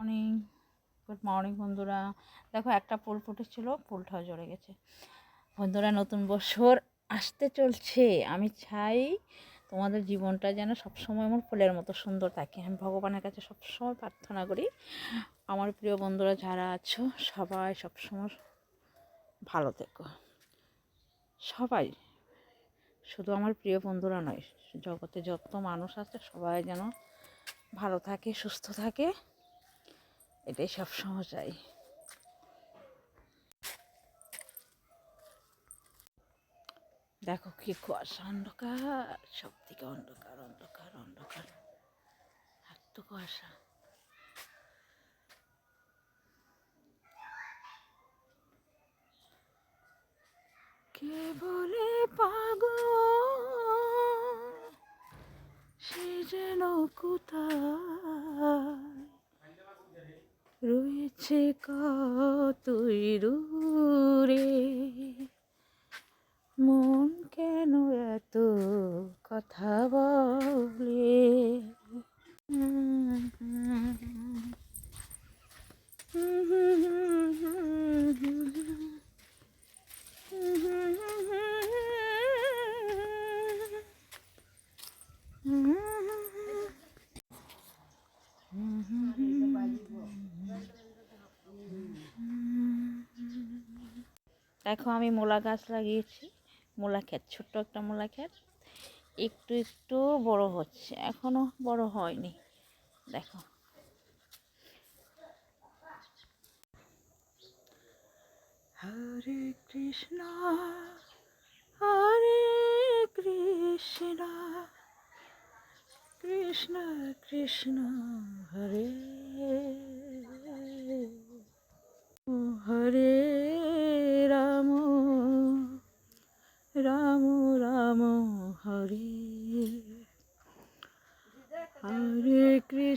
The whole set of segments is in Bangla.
মর্নিং গুড মর্নিং বন্ধুরা। দেখো, একটা ফুল ফুটেছিল, ফুলটাও ঝরে গেছে। বন্ধুরা, নতুন বছর আসতে চলছে। আমি চাই তোমাদের জীবনটা যেন সবসময় আমার ফুলের মতো সুন্দর থাকে। আমি ভগবানের কাছে সবসময় প্রার্থনা করি। আমার প্রিয় বন্ধুরা, যারা আছো, সবাই সবসময় ভালো থেকো। সবাই, শুধু আমার প্রিয় বন্ধুরা নয়, জগতে যত মানুষ আছে, সবাই যেন ভালো থাকে, সুস্থ থাকে। এটাই সবসময় চাই দেখো কি কুয়াশা, অন্ধকার সব থেকে অন্ধকার অন্ধকার অন্ধকার। এত কুয়াশা। কে বলে পাগ সে যেন কোথায় রয়েছে কতই রে মন কেন এত কথা দেখো আমি মূলা গাছ লাগিয়েছি। মূলা ক্ষেত, ছোট্ট একটা মূলা ক্ষেত। একটু একটু বড় হচ্ছে, এখনও বড় হয়নি। দেখো। হরে কৃষ্ণ হরে কৃষ্ণ কৃষ্ণ কৃষ্ণ, হরে হরে রাম রাম রাম হরে হরে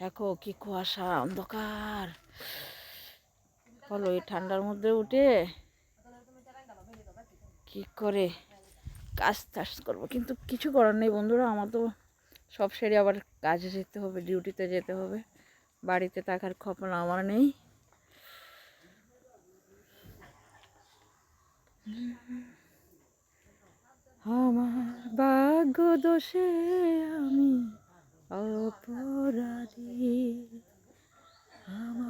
দেখো কি কুয়াশা, অন্ধকার। বলো, এই ঠান্ডার মধ্যে উঠে কি করে কাজ টাজ করব? কিন্তু কিছু করার নেই বন্ধুরা, আমার তো সব সেরে আবার কাজে যেতে হবে, ডিউটিতে যেতে হবে, বাড়িতে থাকার খবর আমার নেই। আমার ভাগ্য দোষে আমি অপরাধী। আমার